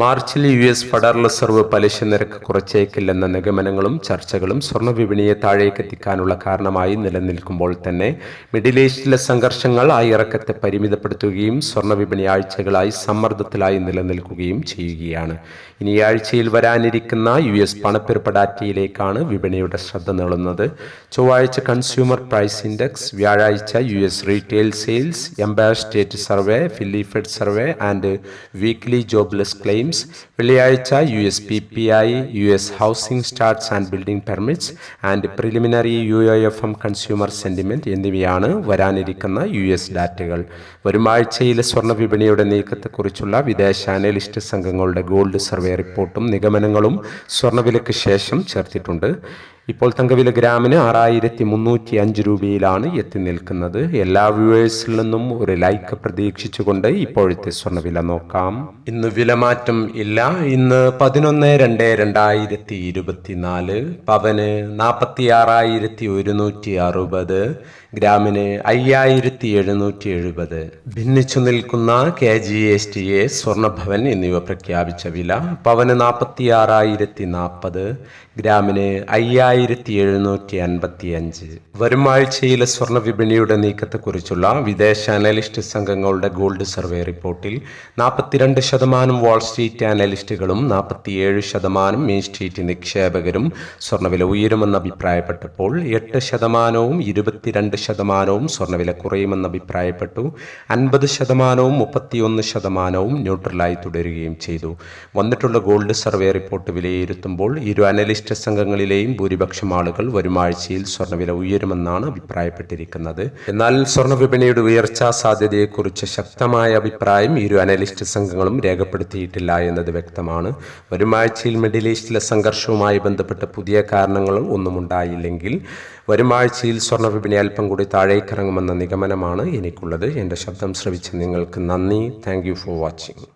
മാർച്ചിൽ U S federal reserve പലിശ നിരക്ക് കുറച്ചേക്കില്ലെന്ന നിഗമനങ്ങളും ചർച്ചകളും സ്വർണ വിപണിയെ താഴേക്കെത്തിക്കാനുള്ള കാരണമായി നിലനിൽക്കുമ്പോൾ തന്നെ മിഡിൽ ഈസ്റ്റിലെ സംഘർഷങ്ങൾ ആ ഇറക്കത്തെ പരിമിതപ്പെടുത്തുകയും സ്വർണ വിപണി ആഴ്ചകളായി സമ്മർദ്ദത്തിലായി നിലനിൽക്കുകയും ചെയ്യുകയാണ്. ഇനി ആഴ്ചയിൽ വരാനിരിക്കുന്ന യു എസ് പണപ്പെരുപ്പ ഡാറ്റയിലേക്കാണ് വിപണിയുടെ ശ്രദ്ധ നീളുന്നത്. ചൊവ്വാഴ്ച കൺസ്യൂമർ പ്രൈസ് ഇൻഡെക്സ് വ്യാഴാഴ്ച U S retail sales empire state survey Philly Fed survey and weekly jobless claims വെള്ളിയാഴ്ച U S P P I U S housing starts and building permits and preliminary U I F M consumer sentiment എന്നിവയാണ് വരാനിരിക്കുന്ന U S ഡാറ്റകൾ. വരും ആഴ്ചയിലെ സ്വർണ വിപണിയുടെ നീക്കത്തെക്കുറിച്ചുള്ള വിദേശ analyst സംഘങ്ങളുടെ gold survey റിപ്പോർട്ടും നിഗമനങ്ങളും സ്വർണവിലയ്ക്ക് ശേഷം ചേർത്തിട്ടുണ്ട്. ഇപ്പോൾ തങ്കവില ഗ്രാമിന് ആറായിരത്തി മുന്നൂറ്റി അഞ്ച് രൂപയിലാണ് എത്തി നിൽക്കുന്നത്. എല്ലാ വ്യൂവേഴ്സിൽ നിന്നും ഒരു ലൈക്ക് പ്രതീക്ഷിച്ചുകൊണ്ട് ഇപ്പോഴത്തെ സ്വർണവില നോക്കാം. ഇന്ന് വിലമാറ്റം ഇല്ല. ഇന്ന് പതിനൊന്ന് രണ്ട് രണ്ടായിരത്തി ഇരുപത്തിനാല് പവന് നാൽപ്പത്തി ആറായിരത്തി ഒരുന്നൂറ്റി അറുപത് ഗ്രാമിന് അയ്യായിരത്തി എഴുന്നൂറ്റി എഴുപത് ഭിന്നിച്ചു നിൽക്കുന്ന K G S T A Swarnabhavan എന്നിവ പ്രഖ്യാപിച്ച വില പവന് നാൽപ്പത്തി ആറായിരത്തി നാൽപ്പത് ഗ്രാമിന് അയ്യായിരത്തി എഴുന്നൂറ്റി അൻപത്തി അഞ്ച് വരും ആഴ്ചയിലെ സ്വർണ വിപണിയുടെ നീക്കത്തെക്കുറിച്ചുള്ള വിദേശ അനലിസ്റ്റ് സംഘങ്ങളുടെ ഗോൾഡ് സർവേ റിപ്പോർട്ടിൽ നാൽപ്പത്തിരണ്ട് ശതമാനം വാൾ സ്ട്രീറ്റ് അനലിസ്റ്റുകളും നാൽപ്പത്തിയേഴ് ശതമാനം മെയിൻ സ്ട്രീറ്റ് നിക്ഷേപകരും സ്വർണവില ഉയരുമെന്ന് അഭിപ്രായപ്പെട്ടപ്പോൾ എട്ട് ശതമാനവും ഇരുപത്തിരണ്ട് ശതമാനവും സ്വർണവില കുറയുമെന്ന് അഭിപ്രായപ്പെട്ടു. അൻപത് ശതമാനവും മുപ്പത്തിയൊന്ന് ശതമാനവും ന്യൂട്രലായി തുടരുകയും ചെയ്തു. വന്നിട്ടുള്ള ഗോൾഡ് സർവേ റിപ്പോർട്ട് വിലയിരുത്തുമ്പോൾ ഇരു അനലിസ്റ്റ് സംഘങ്ങളിലെയും ഭൂരിപക്ഷം ആളുകൾ വരും ആഴ്ചയിൽ സ്വർണവില ഉയരുമെന്നാണ് അഭിപ്രായപ്പെട്ടിരിക്കുന്നത്. എന്നാൽ സ്വർണ വിപണിയുടെ ഉയർച്ചാ സാധ്യതയെക്കുറിച്ച് ശക്തമായ അഭിപ്രായം ഇരു അനലിസ്റ്റ് സംഘങ്ങളും രേഖപ്പെടുത്തിയിട്ടില്ല എന്നത് വ്യക്തമാണ്. വരും ആഴ്ചയിൽ മിഡിൽ ഈസ്റ്റിലെ സംഘർഷവുമായി ബന്ധപ്പെട്ട പുതിയ കാരണങ്ങൾ ഒന്നും ഉണ്ടായില്ലെങ്കിൽ വരും ആഴ്ചയിൽ സ്വർണ വിപണി അല്പം കൂടി താഴേക്കിറങ്ങുമെന്ന നിഗമനമാണ് എനിക്കുള്ളത്. എന്റെ ശബ്ദം ശ്രവിച്ച നിങ്ങൾക്ക് നന്ദി. Thank for watching.